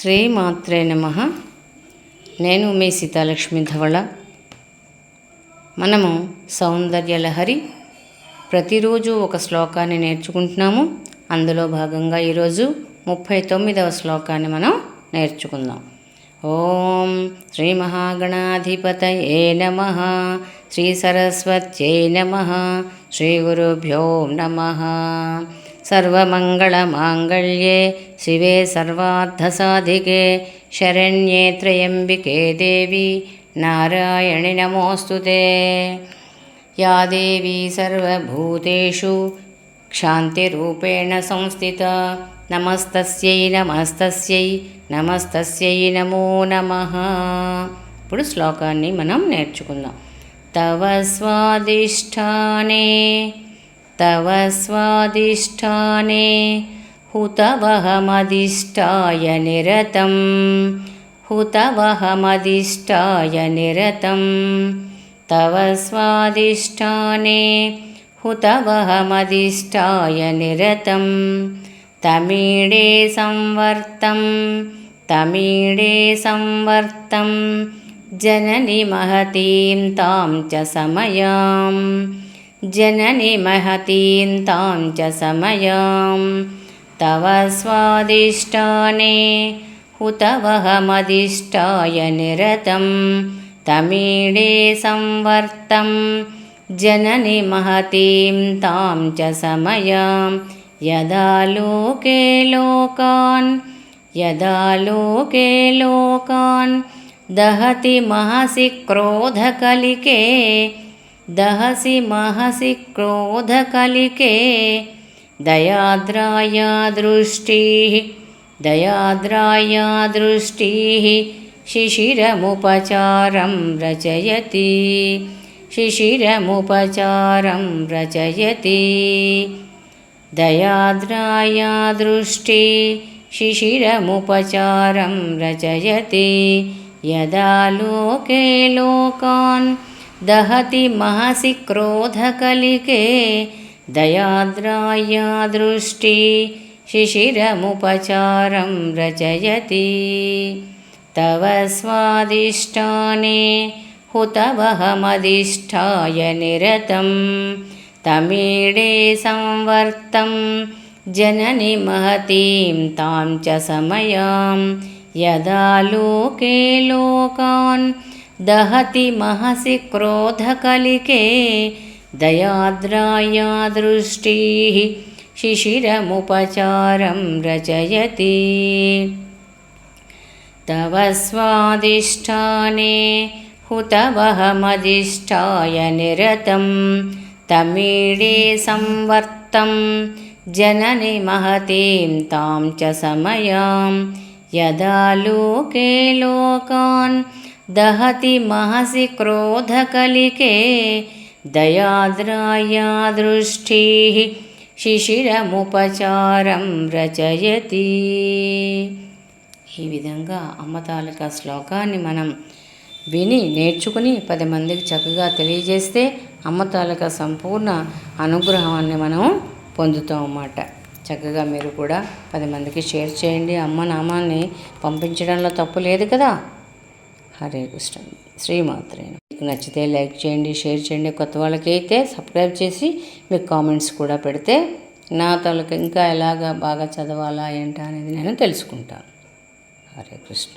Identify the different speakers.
Speaker 1: శ్రీమాత్రే నమ. నేను మీ సీతాలక్ష్మి ధవళ. మనము సౌందర్యలహరి ప్రతిరోజు ఒక శ్లోకాన్ని నేర్చుకుంటున్నాము. అందులో భాగంగా ఈరోజు ముప్పై తొమ్మిదవ శ్లోకాన్ని మనం నేర్చుకుందాం. ఓం శ్రీ మహాగణాధిపతయే నమ. శ్రీ సరస్వత్యై నమ. శ్రీ గురుభ్యో నమ. सर्वमङ्गलमाङ्गल्ये शिवे सर्वार्थसाधिके शरण्ये त्र्यम्बिके देवी नारायणि नमोऽस्तु ते या देवी सर्वभूतेषु क्षान्तिरूपेण संस्थिता నమస్తస్యై నమస్తస్యై నమస్తస్యై నమో నమ ఇప్పుడు శ్లోకాన్ని మనం నేర్చుకుందాం తవ స్వాదిష్టానే तव स्वादिष्ठाने हुतवहमधिष्ठाय निरतं हुतवहमधिष्ठाय निरतं तव स्वादिष्ठाने हुतवहमधिष्ठाय निरतं तमीडे संवर्तं तमीडे संवर्तं जननि महतीं तां च समयाम्। जननि महतीं तां च समयां। तव स्वादिष्टानि हुतवहमदिष्टाय निरतं। तमीडे संवर्तं। जननि महतीं तां च समयां। यदा लोके लोकान् यदा लोके लोकान् दहति महसि क्रोधकलिके దహసి మహసి క్రోధకలికే దయాద్రాయా దృష్టి. దయాద్రాయా దృష్టి శిశిరముపచారం రచయతి. శిశిరముపచారం రచయతి. దయాద్రాయా దృష్టి శిశిరముపచారం రచయతి. యదా లోకే లోకాన్ దహతి మహసి క్రోధకలికే దయాద్రాయా దృష్టి శిశిరముపచారం రచయతి. తవ స్వాదిష్టానే హుతవహమదిష్టాయ నిరతం. తమీడే సంవర్తం జనని మహతీం తాం చ సమయాం. యదా లోకే లోకాన్ दहति महसि क्रोधकलिके दयाद्राया दृष्टिः शिशिरमुपचारं रचयति। तव स्वादिष्ठाने हुतवहमधिष्ठाय निरतं तमीडे संवर्तं जननि महतीं तां च समयां। यदा लोके लोकान् దహతి మహసి క్రోధకలికే దయాద్రాయా దృష్టి శిశిరముపచారం రచయతి. ఈ విధంగా అమ్మ తాలూకా శ్లోకాన్ని మనం విని నేర్చుకుని పది మందికి చక్కగా తెలియజేస్తే అమ్మ తాలూకా సంపూర్ణ అనుగ్రహాన్ని మనం పొందుతాం అన్నమాట. చక్కగా మీరు కూడా పది మందికి షేర్ చేయండి. అమ్మ నామాన్ని పంపించడంలో తప్పు లేదు కదా? హరే కృష్ణ. శ్రీమాత్రే మీకు నచ్చితే లైక్ చేయండి షేర్ చేయండి కొత్త వాళ్ళకైతే సబ్స్క్రైబ్ చేసి మీకు కామెంట్స్ కూడా పెడితే నా తలకు ఇంకా ఎలాగా బాగా చదవాలా ఏంటా అనేది నేను తెలుసుకుంటాను. హరే కృష్ణ.